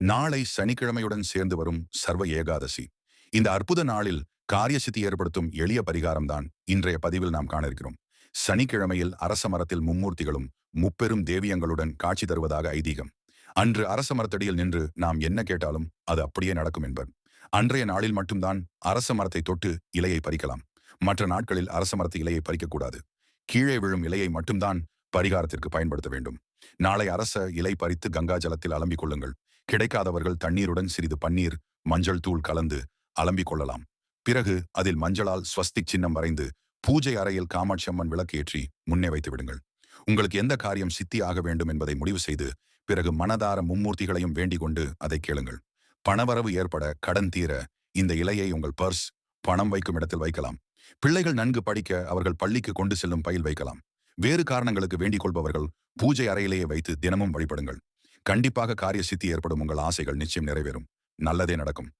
நாளை சனிக்கிழமையுடன் சேர்ந்து வரும் சர்வ ஏகாதசி. இந்த அற்புத நாளில் காரியசித்தி ஏற்படுத்தும் எளிய பரிகாரம்தான் இன்றைய பதிவில் நாம் காண இருக்கிறோம் சனிக்கிழமையில் அரச மரத்தில் மும்மூர்த்திகளும் முப்பெரும் தேவியங்களுடன் காட்சி தருவதாக ஐதீகம். அன்று அரச மரத்தடியில் நின்று நாம் என்ன கேட்டாலும் அது அப்படியே நடக்கும் என்பர். அன்றைய நாளில் மட்டும்தான் அரச மரத்தை தொட்டு இலையை பறிக்கலாம். மற்ற நாட்களில் அரச மரத்து இலையை பறிக்கக்கூடாது. கீழே விழும் இலையை மட்டும்தான் பரிகாரத்திற்கு பயன்படுத்த வேண்டும். நாளை அரச இலை பறித்து கங்கா ஜலத்தில் அலம்பிக் கொள்ளுங்கள். கிடைக்காதவர்கள் தண்ணீருடன் சிறிது பன்னீர் மஞ்சள் தூள் கலந்து அலம்பிக் கொள்ளலாம். பிறகு அதில் மஞ்சளால் ஸ்வஸ்திக் சின்னம் வரைந்து பூஜை அறையில் காமாட்சி அம்மன் விளக்கேற்றி முன்னே வைத்து விடுங்கள். உங்களுக்கு எந்த காரியம் சித்தி ஆக வேண்டும் என்பதை முடிவு செய்து பிறகு மனதார மும்மூர்த்திகளையும் வேண்டிக் கொண்டு அதை கேளுங்கள். பணவரவு ஏற்பட கடன் தீர இந்த இலையை உங்கள் பர்ஸ் பணம் வைக்கும் இடத்தில் வைக்கலாம். பிள்ளைகள் நன்கு படிக்க அவர்கள் பள்ளிக்கு கொண்டு செல்லும் பயில் வைக்கலாம். வேறு காரணங்களுக்கு வேண்டிக் கொள்பவர்கள் பூஜை அறையிலேயே வைத்து தினமும் வழிபடுங்கள். கண்டிப்பாக காரிய சித்தி ஏற்படும் உங்கள் ஆசைகள் நிச்சயம் நிறைவேறும். நல்லதே நடக்கும்.